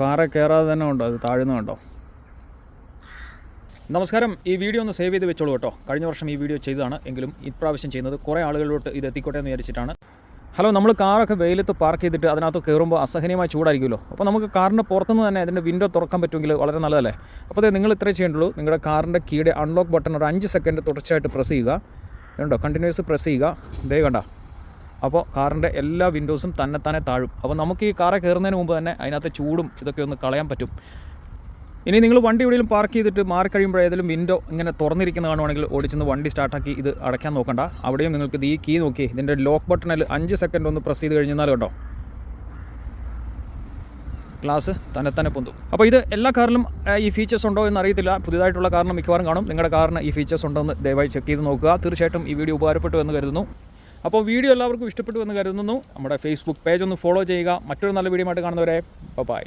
കാറെ കയറാതെ തന്നെ ഉണ്ടോ? അത് താഴ്ന്നുണ്ടോ നമസ്കാരം. ഈ വീഡിയോ ഒന്ന് സേവ് ചെയ്ത് വെച്ചോളൂ കേട്ടോ. കഴിഞ്ഞ വർഷം ഈ വീഡിയോ ചെയ്തതാണ്. എങ്കിലും ഇപ്രാവശ്യം ചെയ്യുന്നത് കുറേ ആളുകളിലോട്ട് ഇത് എത്തിക്കോട്ടെ എന്ന് വിചാരിച്ചിട്ടാണ്. ഹലോ നമ്മൾ കാറൊക്കെ വെയിലത്ത് പാർക്ക് ചെയ്തിട്ട് അതിനകത്ത് കയറുമ്പോൾ അസഹനീയമായി ചൂടായിരിക്കുമല്ലോ. അപ്പോൾ നമുക്ക് കാറിന്റെ പുറത്തുനിന്ന് തന്നെ അതിന്റെ വിൻഡോ തുറക്കാൻ പറ്റുമെങ്കിൽ വളരെ നല്ലതല്ലേ? അപ്പോൾ അതെ നിങ്ങൾ ഇത്രേ ചെയ്യേണ്ടുള്ളൂ. നിങ്ങളുടെ കാറിന്റെ കീയുടെ അൺലോക്ക് ബട്ടൺ ഒരു അഞ്ച് സെക്കൻഡ് തുടർച്ചയായിട്ട് പ്രസ് ചെയ്യുക. കണ്ടോ? കണ്ടിന്യൂസ് പ്രസ് ചെയ്യുക. ദേ കണ്ട? അപ്പോൾ കാറിന്റെ എല്ലാ വിൻഡോസും തന്നെ തന്നെ താഴും. അപ്പോൾ നമുക്ക് ഈ കാറെ കയറുന്നതിന് മുമ്പ് തന്നെ അതിനകത്ത് ചൂടും ഇതൊക്കെ ഒന്ന് കളയാൻ പറ്റും. ഇനി നിങ്ങൾ വണ്ടി എവിടെയും പാർക്ക് ചെയ്തിട്ട് മാറി കഴിയുമ്പോൾ ഏതെങ്കിലും വിൻഡോ ഇങ്ങനെ തുറന്നിരിക്കുന്ന കാണുവാണെങ്കിൽ ഓടിച്ചെന്ന് വണ്ടി സ്റ്റാർട്ടാക്കി ഇത് അടയ്ക്കാൻ നോക്കണ്ട. അവിടെയും നിങ്ങൾക്ക് ഈ കീ നോക്കി. ഇതിന്റെ ലോക്ക് ബട്ടണിൽ അഞ്ച് സെക്കൻഡ് ഒന്ന് പ്രസ് ചെയ്ത് കഴിഞ്ഞാൽ കേട്ടോ ഗ്ലാസ് തന്നെ തന്നെ പൊന്തു. അപ്പോൾ ഇത് എല്ലാ കാറിലും ഈ ഫീച്ചേഴ്സ് ഉണ്ടോ എന്ന് അറിയത്തില്ല. പുതിയതായിട്ടുള്ള കാറിന് മിക്കവാറും കാണും. നിങ്ങളുടെ കാറിന് ഈ ഫീച്ചേഴ്സ് ഉണ്ടോ എന്ന് ദയവായി ചെക്ക് ചെയ്ത് നോക്കുക. തീർച്ചയായിട്ടും ഈ വീഡിയോ ഉപകാരപ്പെട്ടു എന്ന് കരുതുന്നു. അപ്പോൾ വീഡിയോ എല്ലാവർക്കും ഇഷ്ടപ്പെട്ടു എന്ന് കരുതുന്നു. നമ്മുടെ ഫേസ്ബുക്ക് പേജ് ഒന്ന് ഫോളോ ചെയ്യുക. മറ്റൊരു നല്ല വീഡിയോ ആയിട്ട് കാണുന്നവരെ ബൈ